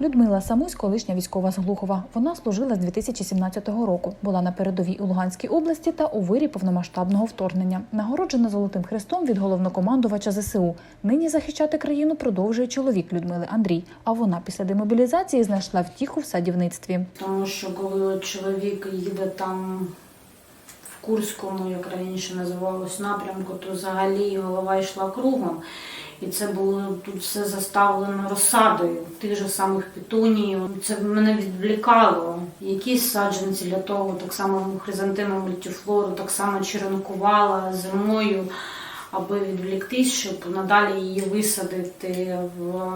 Людмила Самусь, колишня військова з Глухова. Вона служила з 2017 року. Була на передовій у Луганській області та у вирі повномасштабного вторгнення. Нагороджена золотим хрестом від головнокомандувача ЗСУ. Нині захищати країну продовжує чоловік Людмили Андрій. А вона після демобілізації знайшла втіху в садівництві. Тому що коли чоловік їде там Курському, як раніше називалось, напрямку, то взагалі голова йшла кругом. І це було тут все заставлено розсадою тих же самих петуній. Це мене відвлікало. Якісь саджанці для того, так само хризантину мультифлору, так само черенкувала зимою, аби відвліктись, щоб надалі її висадити в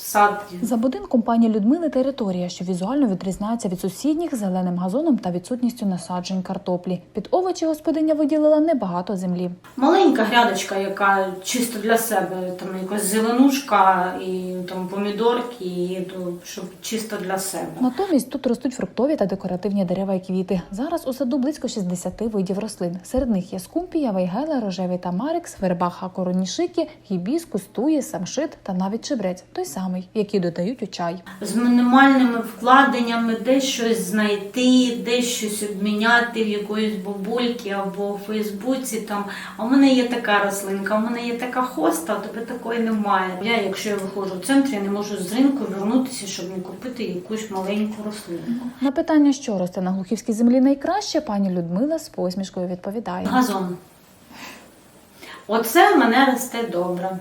сад. За будинком пані Людмили територія, що візуально відрізняється від сусідніх зеленим газоном та відсутністю насаджень картоплі. Під овочі господиня виділила небагато землі. Маленька грядочка, яка чисто для себе, там якась зеленушка і там помідорки, і то, щоб чисто для себе. Натомість тут ростуть фруктові та декоративні дерева і квіти. Зараз у саду близько 60 видів рослин. Серед них є скумпія, вейгела, рожевий тамарикс, вербаха коронішики, гібіскус, туї, самшит та навіть чебрець, той самий, який додають у чай. З мінімальними вкладеннями десь щось знайти, десь щось обміняти в якоїсь бабульки або в Фейсбуці. Там а в мене є така рослинка, у мене є така хоста, а тебе такої немає. Я, якщо я виходжу в центр, я не можу з ринку вернутися, щоб не купити якусь маленьку рослинку. На питання, що росте на глухівській землі найкраще, пані Людмила з посмішкою відповідає. Газон. Оце в мене росте добре.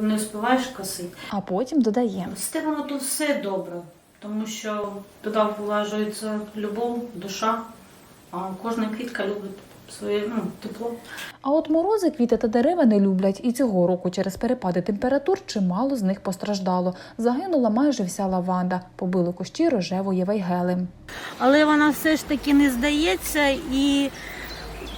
Не вспіваєш косити. А потім додає. Росте воно тут все добре, тому що туди влажується любов, душа, а кожна квітка любить своє ну, тепло. А от морози, квіти та дерева не люблять, і цього року через перепади температур чимало з них постраждало. Загинула майже вся лаванда, побили кущі рожевої вейгели. але вона все ж таки не здається і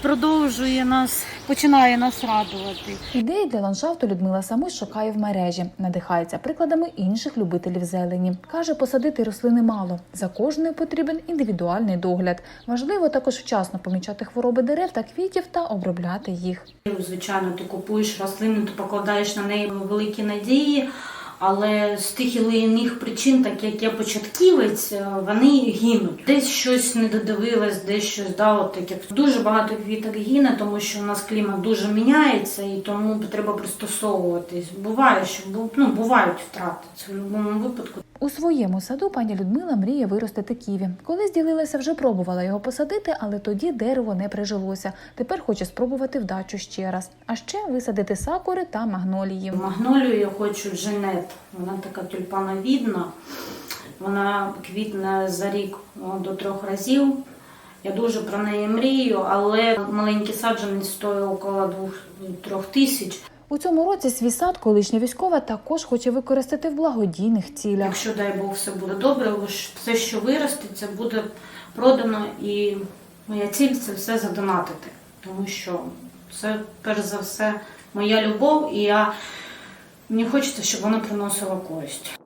продовжує нас, починає нас радувати. Ідеї для ландшафту Людмила Самусь шукає в мережі, надихається прикладами інших любителів зелені. Каже, посадити рослини мало. За кожною потрібен індивідуальний догляд. Важливо також вчасно помічати хвороби дерев та квітів та обробляти їх. Звичайно, ти купуєш рослину, ти покладаєш на неї великі надії, але з тих і іних причин, так як я початківець, е, вони гинуть. Десь щось не додивилось, десь щось да, от таке. Дуже багато квіток гине, тому що у нас клімат дуже міняється і тому треба пристосовуватись. Буває, що ну, бувають втрати. Це в будь-якому випадку. У своєму саду пані Людмила мріє виростити ківі. Коли зділилася, вже пробувала його посадити, але тоді дерево не прижилося. Тепер хоче спробувати вдачу ще раз. А ще висадити сакури та магнолії. Магнолію я хочу дженет. Вона така тюльпановідна. Вона квітне за рік до трьох разів. Я дуже про неї мрію, але маленький саджанець стоїть около двох-трьох тисяч. У цьому році свій сад колишня військова також хоче використати в благодійних цілях. Якщо дай Бог все буде добре, все, що виросте, це буде продано, і моя ціль це все задонатити, тому що це перш за все моя любов, і я мені хочеться, щоб вона приносила користь.